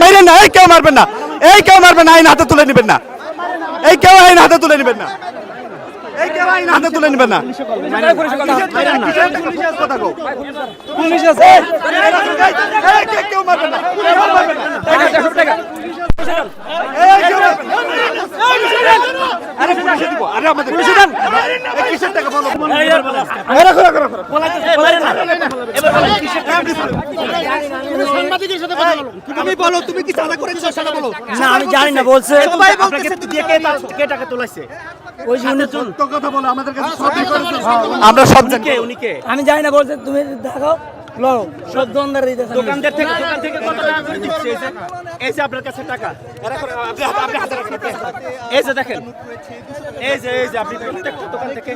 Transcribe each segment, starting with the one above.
মাইরেন না এই কেউ মারবেন না এই কেউ মারবেন না আইন হাতে তুলে নেবেন না এই কেউ আইন হাতে তুলে নেবেন না এই কেউ আইন হাতে তুলে নেবেন না? পুলিশ আছে কেউ মারবেন না। আরে আমাদের কিসের টাকা বলো এই রাখো রাখো রাখো। তুমি বলো। তুমি কি চাঁদা করেছ সেটা বলো। না আমি জানি না বলছে। সবাই বলতেছে? কে কে কে টাকা তোলাইছে? ওই যে উনি সত্য কথা বলো আমাদের কাছে সব আমরা সব জানি। কে উনি কে? আমি জানি না বলছে তুমি দেখো লো সব দোকানদার দিতেছে দোকানদার থেকে দোকান থেকে কত টাকা করে দিচ্ছে? এই যে এই যে আপনার কাছে টাকা। এরা করে আপনি আপনি হাতে রাখেন আপনি হাতে রাখেন। এই যে দেখেন এই যে এই যে আপনি প্রত্যেকটা দোকান থেকে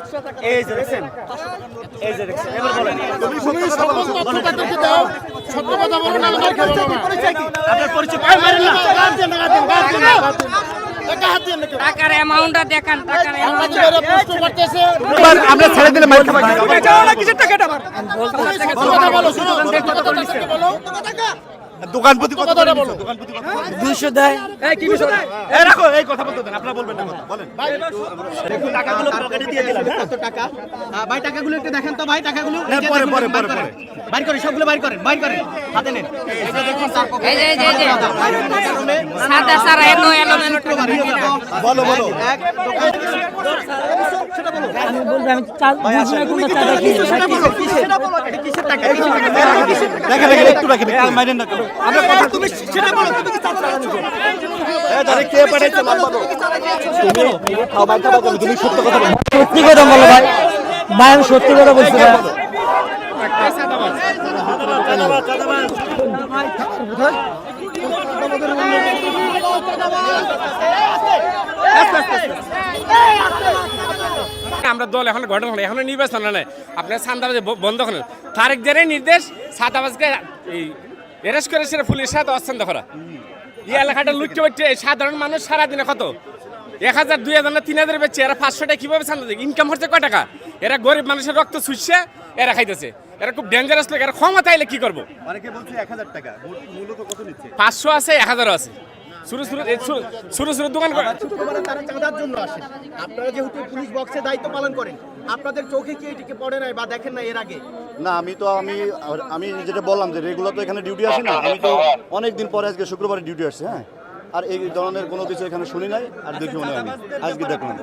এই যে দেখছেন এই যে দেখছেন এবার বলেন। আপনার পরিচয় মারেন না। টাকার অ্যামাউন্টটা দেখান টাকার আমরা ছেড়ে দিলে মাইর খাবার টাকাটা আবার? দোকান প্রতি কত করে নিছো? দোকান প্রতি কত? করে? দুইশো দেয়। এই কি বিষয়? এই রাখো এই কথা বলতে দেন আপনারা বলবেন না কথা, বলেন। ভাই দেখুন টাকাগুলো পকেটে দিয়ে দিলাম কত টাকা? ভাই টাকাগুলো একটু দেখেন তো ভাই টাকাগুলো না, এই যে পরে, পরে, পরে, বাইর করেন সবগুলো বাইর করেন বাইর করেন হাতে নেন। এটা দেখুন তার পকেটে। এই যে এই যে এই সাদা সারা এলো এলো? বলো বলো। এক দোকান। সেটা বলো। আমি বলছি আমি চাল বুঝি না কোনটা কি। সেটা বলো সেটা বলো এটা কিসের টাকা? দেখেন দেখেন একটু রাখেন একটু। মাইরেন না আমরা কথা তুমি সেটা বলো তুমি কি চাঁদা তাহলে কে পাঠাইছে নাম বলো তুমি খাবার খাবার তুমি সত্য কথা বলো। সত্যি কথা বলো ভাই। ভাই আমি সত্যি কথা বলছি ভাই। আমরা দল এখন গঠন হলো এখন নির্বাচন নেই আপনার সান্দাবাজে বন্ধ করেন তারেক জেনের নির্দেশ সাদাবাজকে এই অ্যারেস্ট করে সেটা পুলিশ সাথে অস্থান করা। এই এলাকাটা লুটতে পারছে সাধারণ মানুষ সারাদিনে কত? এক হাজার দুই হাজার না তিন হাজার বেচছে। এরা পাঁচশো টাকা কীভাবে চান্দা দেয় ইনকাম হচ্ছে কয় টাকা? এরা গরিব মানুষের রক্ত শুষছে এরা খাইতেছে। এরা খুব ডেঞ্জারাস লোক এরা ক্ষমতা আইলে কি করব? অনেকে বলছে 1000 টাকা? মূল- মূলত কত নিচ্ছে? পাঁচশো আছে এক হাজারও আছে। দোকান করে। তারা চাঁদার জন্য আসেন আপনারা যেহেতু পুলিশ বক্সে দায়িত্ব পালন করেন আপনাদের চোখে কি এটিকে পড়ে নাই বা দেখেন না এর আগে? না আমি তো আমি আমি যেটা বললাম যে রেগুলার তো এখানে ডিউটি আসে না। আমি তো অনেকদিন পরে আজকে শুক্রবার ডিউটি আসছে হ্যাঁ। আর এই ধরনের কোনো কিছু এখানে শুনি নাই আর দেখিও নাই আমি। আজকে দেখলাম।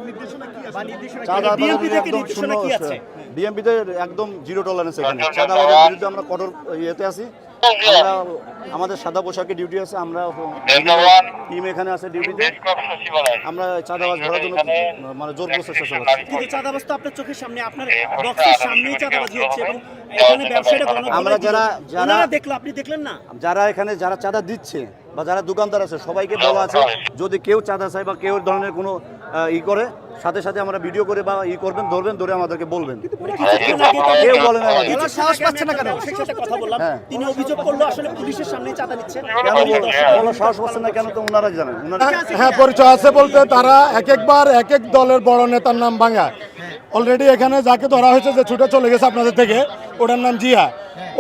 বা নির্দেশনা চাঁদা বিএনপি থেকে একদম নির্দেশনা কি আছে? বিএমপিতে একদম জিরো টলারেন্স এখানে। চাঁদাবাদের বিরুদ্ধে আমরা কঠোর ইয়েতে আছি। আমরা আমাদের সাদা পোশাকে ডিউটি আছে আমরা টিম এখানে আছে ডিউটিতে আমরা চাঁদাবাজ ধরার জন্য মানে জোর প্রচেষ্টা চালাচ্ছি কিন্তু চাঁদাবাজ তো আপনার চোখের সামনে আপনার বক্সের সামনেই চাঁদাবাজি হচ্ছে এবং এখানে ব্যবসায়ীরা আমরা যারা- যারা- দেখল আপনি দেখলেন না? যারা এখানে যারা চাঁদা দিচ্ছে বা যারা দোকানদার আছে সবাইকে বলা আছে যদি কেউ চাঁদা চায় বা কেউ ধরনের কোনো ই করে সাথে সাথে আমরা ভিডিও করে বা ই করবেন ধরবেন ধরে আমাদেরকে বলবেন। কেউ বলে না। ওনার সাহস পাচ্ছে না কেন? কথা বললাম হ্যাঁ। তিনি অভিযোগ করল আসলে পুলিশের সামনেই চাঁদা নিচ্ছে কেন কোনো সাহস পাচ্ছে না কেন তো ওনারাই জানেন। হ্যাঁ পরিচয় আছে বলতে তারা এক একবার এক এক দলের বড় নেতার নাম ভাঙায় অলরেডি এখানে যাকে ধরা হয়েছে যে ছুটে চলে গেছে আপনাদের থেকে, ওটার নাম জিয়া।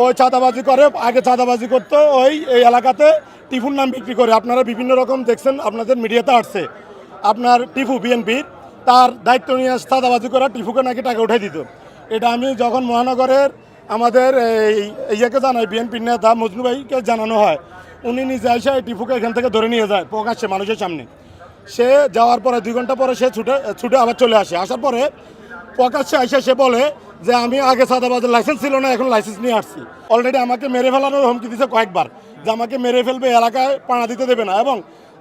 ওই চাঁদাবাজি করে, আগে চাঁদাবাজি করতো ওই, এই এলাকাতে টিফুর নাম বিক্রি করে। আপনারা বিভিন্ন রকম দেখছেন, আপনাদের মিডিয়াতে আসছে। আপনার টিফু বিএনপির তার দায়িত্ব নিয়ে চাঁদাবাজি করা টিফুকে নাকি টাকা উঠাই দিত। এটা আমি যখন মহানগরের আমাদের এই ইয়েকে জানাই বিএনপির নেতা মজনু ভাইকে জানানো হয়, উনি নিজে এসে টিফুকে এখান থেকে ধরে নিয়ে যায়, প্রকাশ্যে মানুষের সামনে। সে যাওয়ার পরে, দুই ঘণ্টা পরে সে ছুটে ছুটে আবার চলে আসে। আসার পরে প্রকাশ্যে এসে সে বলে যে আমি আগে সাদাবাজের লাইসেন্স ছিল না, এখন লাইসেন্স নিয়ে আসছি। অলরেডি আমাকে মেরে ফেলানোর হুমকি দিয়েছে কয়েকবার যে আমাকে মেরে ফেলবে, এলাকায় পাড়া দিতে দেবে না। এবং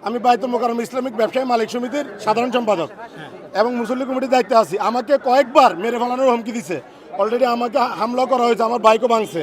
আমি বাইতুল মোকারম ইসলামিক ব্যবসায়ী মালিক সমিতির সাধারণ সম্পাদক এবং মুসল্লি কমিটির দায়িত্বে আছি। আমাকে কয়েকবার মেরে ফেলানোর হুমকি দিছে। অলরেডি আমাকে হামলা করা হয়েছে, আমার বাইকও ভাঙছে।